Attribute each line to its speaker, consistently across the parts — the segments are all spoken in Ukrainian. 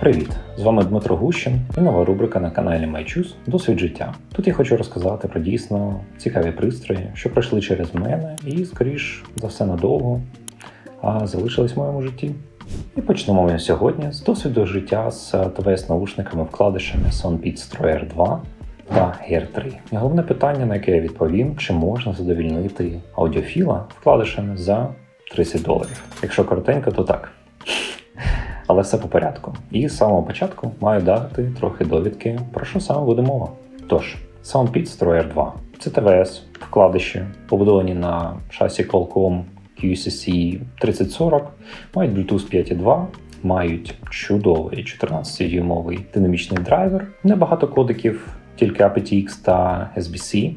Speaker 1: Привіт! З вами Дмитро Гущин і нова рубрика на каналі MyChoose Досвід життя. Тут я хочу розказати про дійсно цікаві пристрої, що пройшли через мене і, скоріш за все, надовго, а залишились в моєму житті. І почнемо ми сьогодні з досвіду життя з ТВС-наушниками вкладишами SoundPeats Tro r 2 та Air 3. І головне питання, на яке я відповім, чи можна задовільнити аудіофіла вкладишами за 30 доларів. Якщо коротенько, то так. Але все по порядку. І з самого початку маю дати трохи довідки, про що саме буде мова. Тож, SoundPeats Tro r 2 це ТВС, вкладиші, побудовані на шасі Qualcomm QCC 3040, мають Bluetooth 5.2, мають чудовий 14-дюймовий динамічний драйвер, небагато кодиків, тільки aptX та SBC,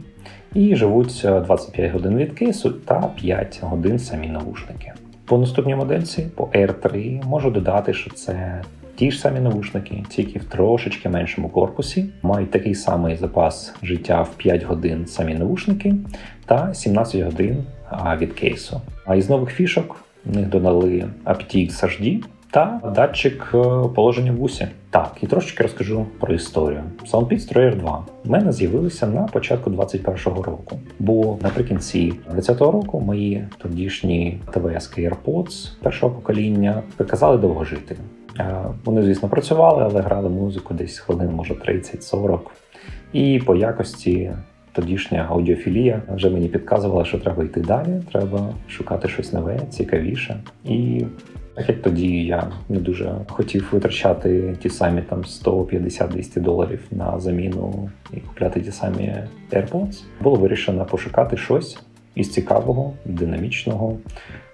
Speaker 1: і живуть 25 годин від кейсу та 5 годин самі навушники. По наступній модельці, по Air 3, можу додати, що це ті ж самі навушники, тільки в трошечки меншому корпусі, мають такий самий запас життя в 5 годин самі навушники та 17 годин від кейсу. А із нових фішок в них додали aptX HD та датчик е, положення в усі. Так, і трошечки розкажу про історію. SoundPeats Tro r 2 в мене з'явилися на початку 21-го року, бо наприкінці 20-го року мої тодішні ТВС AirPods першого покоління приказали довго жити. Е, Вони, звісно, працювали, але грали музику десь хвилин, може 30-40. І по якості тодішня аудіофілія вже мені підказувала, що треба йти далі, треба шукати щось нове, цікавіше. І так як тоді я не дуже хотів витрачати ті самі там 150-200 доларів на заміну і купляти ті самі AirPods, було вирішено пошукати щось із цікавого, динамічного,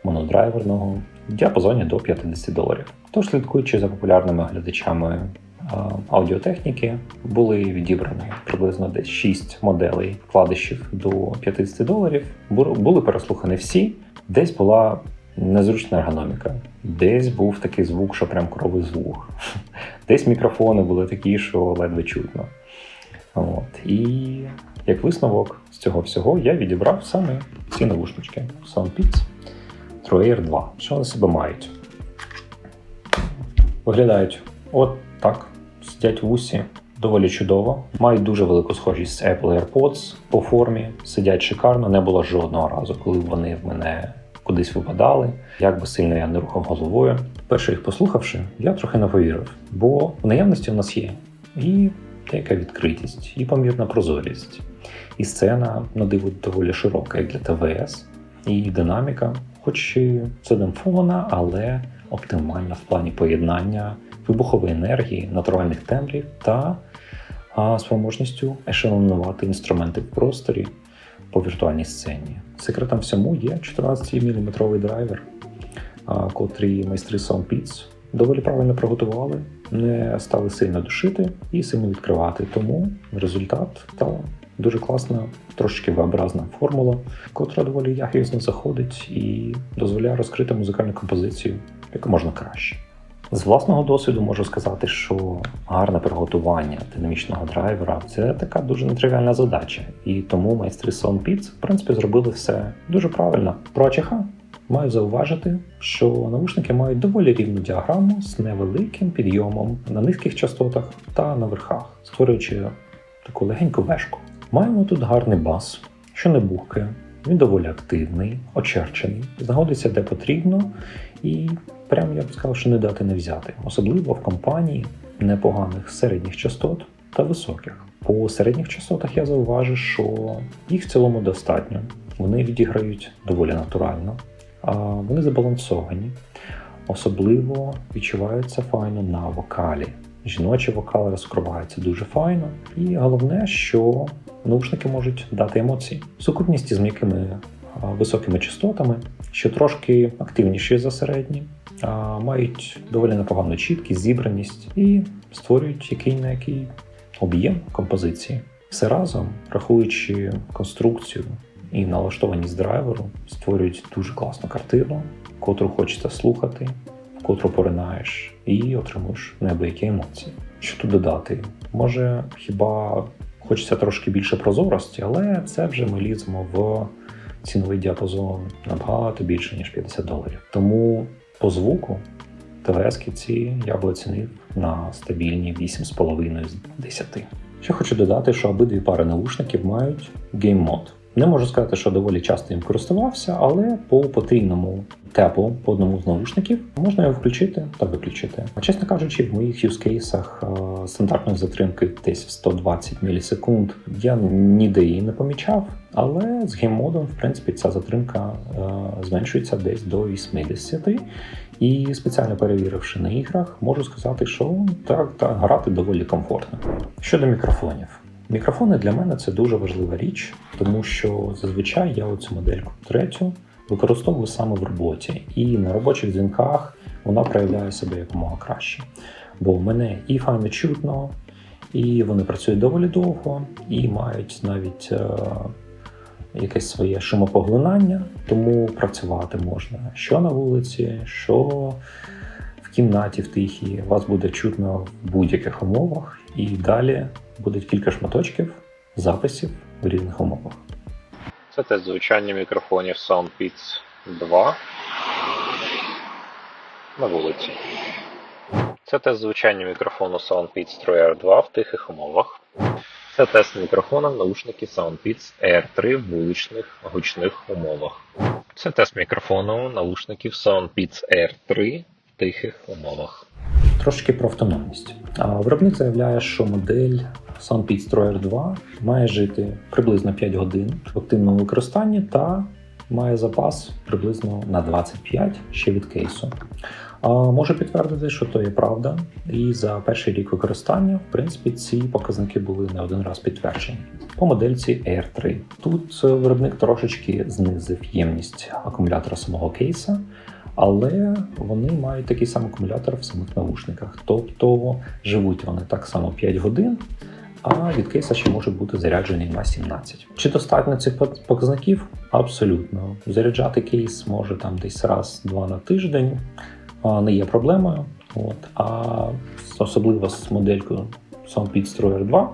Speaker 1: монодрайверного в діапазоні до 50 доларів. Тож, слідкуючи за популярними глядачами аудіотехніки, були відібрані приблизно десь 6 моделей вкладишів до 50 доларів. Бу- Були переслухані всі, десь була незручна ергономіка. Десь був такий звук, що прям кровий звук. Десь мікрофони були такі, що ледве чутно. От. І як висновок з цього всього я відібрав саме ці навушнички SoundPeats Tro Air 2. Що вони себе мають? Виглядають от так, сидять в усі. Доволі чудово. Мають дуже велику схожість з Apple AirPods по формі. Сидять шикарно, не було жодного разу, коли вони в мене кудись випадали. Як би сильно я не рухав головою. Перше їх послухавши, я трохи не повірив, бо в наявності у нас є і деяка відкритість, і помірна прозорість, і сцена на диво доволі широка, як для ТВС, і динаміка, хоч і задимфована, але оптимальна в плані поєднання вибухової енергії, натуральних тембрів та спроможністю ешелонувати інструменти в просторі по віртуальній сцені. Секретом всьому є 14-мм драйвер, котрий майстри SoundPeats доволі правильно приготували, не стали сильно душити і сильно відкривати. Тому результат та дуже класна, трошки V-образна формула, котра доволі якісно заходить і дозволяє розкрити музикальну композицію як можна краще. З власного досвіду можу сказати, що гарне приготування динамічного драйвера це така дуже нетривіальна задача, і тому майстри SoundPeats, в принципі, зробили все дуже правильно. Про маю зауважити, що навушники мають доволі рівну діаграму з невеликим підйомом на низьких частотах та на верхах, створюючи таку легеньку вешку. Маємо тут гарний бас, що не бухкає. Він доволі активний, очерчений, знаходиться де потрібно, і прям я б сказав, що не дати не взяти, особливо в компанії непоганих середніх частот та високих. По середніх частотах я зауважу, що їх в цілому достатньо. Вони відіграють доволі натурально, а вони забалансовані. Особливо відчуваються файно на вокалі. Жіночий вокал розкривається дуже файно, і головне, що наушники можуть дати емоції. Сукупність із м'якими високими частотами, що трошки активніші за середні, мають доволі непогану чіткість, зібраність і створюють який на який об'єм композиції. Все разом, рахуючи конструкцію і налаштованість драйверу, створюють дуже класну картину, котру хочеться слухати, в котру поринаєш і отримуєш неабиякі емоції. Що тут додати? Може, хіба хочеться трошки більше прозорості, але це вже ми ліземо в ціновий діапазон набагато більше, ніж 50 доларів. Тому по звуку ТВС ці я би оцінив на стабільні 8,5 з 10. Ще хочу додати, що обидві пари наушників мають гейм-мод. Не можу сказати, що доволі часто їм користувався, але по потрійному тепу по одному з наушників можна його включити та виключити. Чесно кажучи, в моїх юзкейсах стандартної затримки десь в 120 мілісекунд я ніде її не помічав, але з гейм-модом, в принципі, ця затримка е, зменшується десь до 80. І спеціально перевіривши на іграх, можу сказати, що так, так грати доволі комфортно. Щодо мікрофонів. Мікрофони для мене це дуже важлива річ, тому що зазвичай я оцю модельку третю використовую саме в роботі, і на робочих дзвінках вона проявляє себе якомога краще. Бо мене і файно чутно, і вони працюють доволі довго, і мають навіть е, якесь своє шумопоглинання, тому працювати можна що на вулиці, що в кімнаті в тихій. Вас буде чутно в будь-яких умовах, і далі буде кілька шматочків записів в різних умовах.
Speaker 2: Це тест звучання мікрофонів SoundPits 2 на вулиці. Це тест звучання мікрофону SoundPits 3 R2 в тихих умовах. Це тест мікрофона наушники SoundPits R3 в вуличних гучних умовах. Це тест мікрофону наушників SoundPits R3 в тихих умовах.
Speaker 1: Трошки про автономність. Виробник заявляє, що модель SoundPeak 2 має жити приблизно 5 годин в активному використанні та має запас приблизно на 25 ще від кейсу. Можу підтвердити, що то є правда, і за перший рік використання, в принципі, ці показники були не один раз підтверджені. По модельці Air 3. Тут виробник трошечки знизив ємність акумулятора самого кейса, але вони мають такий самий акумулятор в самих навушниках. Тобто живуть вони так само 5 годин, а від кейса ще може бути заряджений на 17. Чи достатньо цих показників? Абсолютно. Заряджати кейс може там десь раз-два на тиждень, не є проблемою. От. А особливо з моделькою SoundPeak Stroyer 2.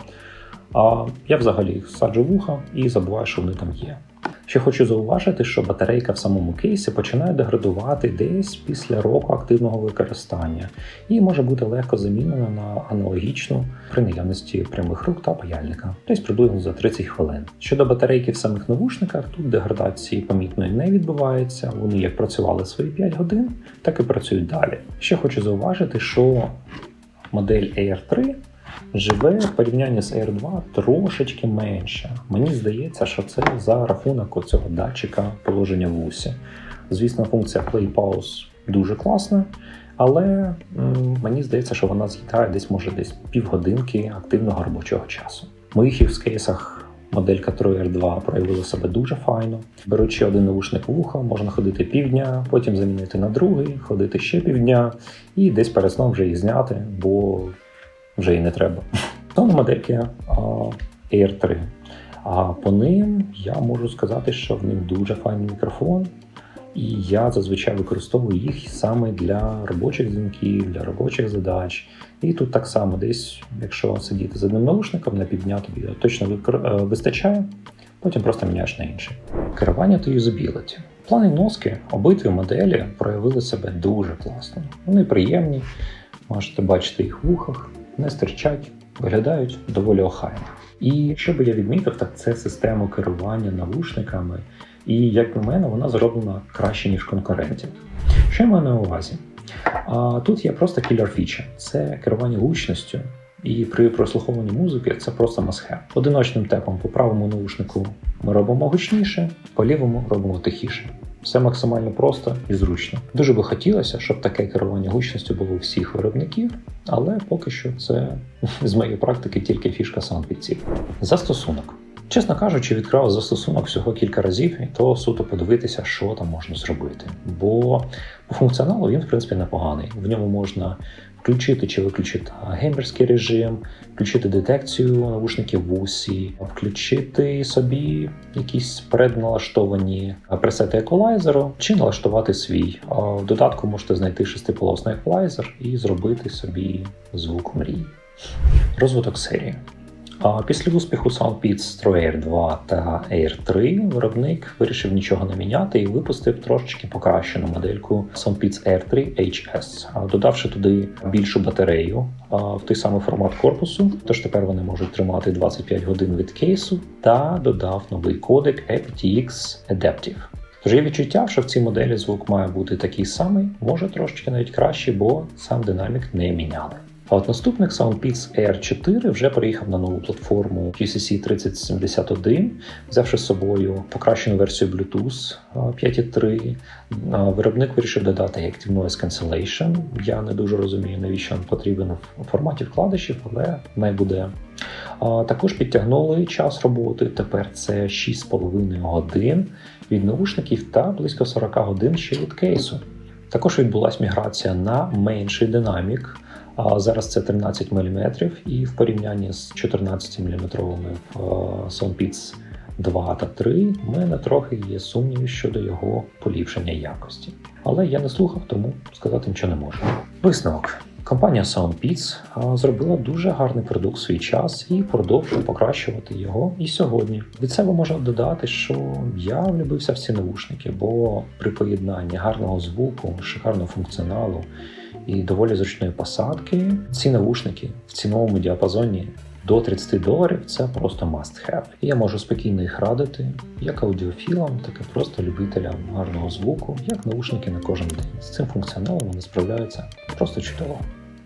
Speaker 1: А я взагалі саджу вуха і забуваю, що вони там є. Ще хочу зауважити, що батарейка в самому кейсі починає деградувати десь після року активного використання і може бути легко замінена на аналогічну при наявності прямих рук та паяльника, десь приблизно за 30 хвилин. Щодо батарейки в самих навушниках, тут деградації помітної не відбувається. Вони як працювали свої 5 годин, так і працюють далі. Ще хочу зауважити, що модель Air 3 живе в порівнянні з Air 2 трошечки менше. Мені здається, що це за рахунок цього датчика положення в усі. Звісно, функція Play Pause дуже класна, але м, мені здається, що вона з'їдає десь може десь півгодинки активного робочого часу. В моїх юзкейсах Моделька 3 2 проявила себе дуже файно. Беручи один наушник в вухо, можна ходити півдня, потім замінити на другий, ходити ще півдня і десь перед сном вже їх зняти, бо вже і не треба. Це модельки Air 3. А по ним я можу сказати, що в них дуже файний мікрофон, і я зазвичай використовую їх саме для робочих дзвінків, для робочих задач. І тут так само, десь, якщо сидіти з одним наушником на півдня, тобі точно е, вистачає, потім просто міняєш на інший. Керування та юзабіліті. В плані носки обидві моделі проявили себе дуже класно. Вони приємні, можете бачити їх в вухах, не стирчать, виглядають доволі охайно. І що би я відмітив, так це система керування навушниками. І як на мене, вона зроблена краще, ніж конкурентів. Що я маю на увазі? А, тут є просто кілер фіча це керування гучністю. І при прослуховуванні музики це просто must-have. Одиночним тепом по правому наушнику ми робимо гучніше, по лівому робимо тихіше. Все максимально просто і зручно. Дуже би хотілося, щоб таке керування гучністю було у всіх виробників, але поки що це з моєї практики тільки фішка самопідців. Застосунок. Чесно кажучи, відкрав застосунок всього кілька разів, і то суто подивитися, що там можна зробити. Бо по функціоналу він, в принципі, непоганий. В ньому можна включити чи виключити геймерський режим, включити детекцію навушників в усі, включити собі якісь предналаштовані пресети еквалайзеру, чи налаштувати свій. В додатку можете знайти шестиполосний еквалайзер і зробити собі звук мрії. Розвиток серії. А після успіху SoundPeats Stro Air 2 та Air 3 виробник вирішив нічого не міняти і випустив трошечки покращену модельку SoundPeats Air 3 HS, додавши туди більшу батарею в той самий формат корпусу. Тож тепер вони можуть тримати 25 годин від кейсу та додав новий кодек aptX Adaptive. Тож є відчуття, що в цій моделі звук має бути такий самий, може трошечки навіть кращий, бо сам динамік не міняли. А от наступник SoundPeats Air 4 вже переїхав на нову платформу QCC 3071, взявши з собою покращену версію Bluetooth 5.3. Виробник вирішив додати Active Noise Cancellation. Я не дуже розумію, навіщо він потрібен в форматі вкладишів, але не буде. Також підтягнули час роботи. Тепер це 6,5 годин від наушників та близько 40 годин ще від кейсу. Також відбулася міграція на менший динамік. А зараз це 13 мм, і в порівнянні з 14 мм в е, 2 та 3 в мене трохи є сумніви щодо його поліпшення якості. Але я не слухав, тому сказати нічого не можу. Висновок. Компанія SoundPeats зробила дуже гарний продукт в свій час і продовжує покращувати його і сьогодні. Від себе можу додати, що я влюбився в ці навушники, бо при поєднанні гарного звуку, шикарного функціоналу і доволі зручної посадки, ці навушники в ціновому діапазоні до 30 доларів це просто must have. І я можу спокійно їх радити як аудіофілам, так і просто любителям гарного звуку, як наушники на кожен день. З цим функціоналом вони справляються просто чудово.